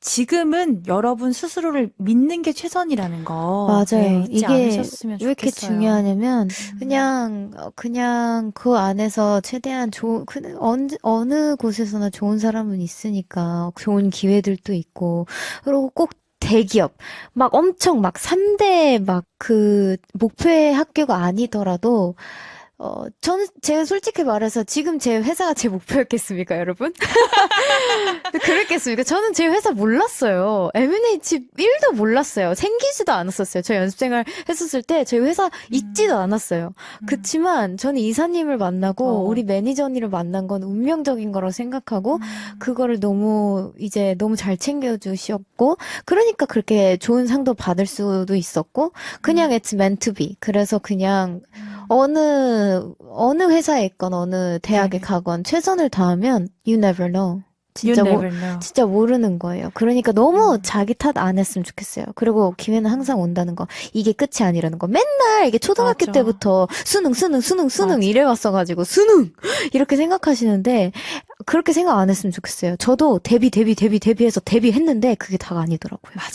지금은 여러분 스스로를 믿는 게 최선이라는 거. 맞아요. 네, 이게 왜 이렇게. 중요하냐면 음. 그냥 어, 그냥 그 안에서 최대한 좋은 그 어느 어느 곳에서나 좋은 사람은 있으니까 좋은 기회들도 있고 그리고 꼭 대기업 막 엄청 막 3대 막 그 목표의 학교가 아니더라도 어 저는 제가 솔직히 말해서 지금 제 회사가 제 목표였겠습니까, 여러분? 그랬겠습니까? 저는 제 회사 몰랐어요. M&H 1도 몰랐어요. 생기지도 않았었어요. 저 연습생활 했었을 때 저희 회사 있지도 않았어요. 그치만 저는 이사님을 만나고 어. 우리 매니저 언니를 만난 건 운명적인 거라고 생각하고 음. 그거를 너무 이제 너무 잘 챙겨주셨고 그러니까 그렇게 좋은 상도 받을 수도 있었고 그냥 it's meant to be. 그래서 그냥 어느 어느 회사에 있건 어느 대학에 네. 가건 최선을 다하면 you never know. 진짜 know. 진짜 모르는 거예요. 그러니까 너무 음. 자기 탓 안 했으면 좋겠어요. 그리고 기회는 항상 온다는 거. 이게 끝이 아니라는 거. 맨날 이게 초등학교 맞아. 때부터 수능, 수능, 수능, 수능 맞아. 이래 왔어가지고 수능! 이렇게 생각하시는데 그렇게 생각 안 했으면 좋겠어요. 저도 데뷔, 데뷔, 데뷔, 데뷔해서 데뷔했는데 그게 다가 아니더라고요. 맞아.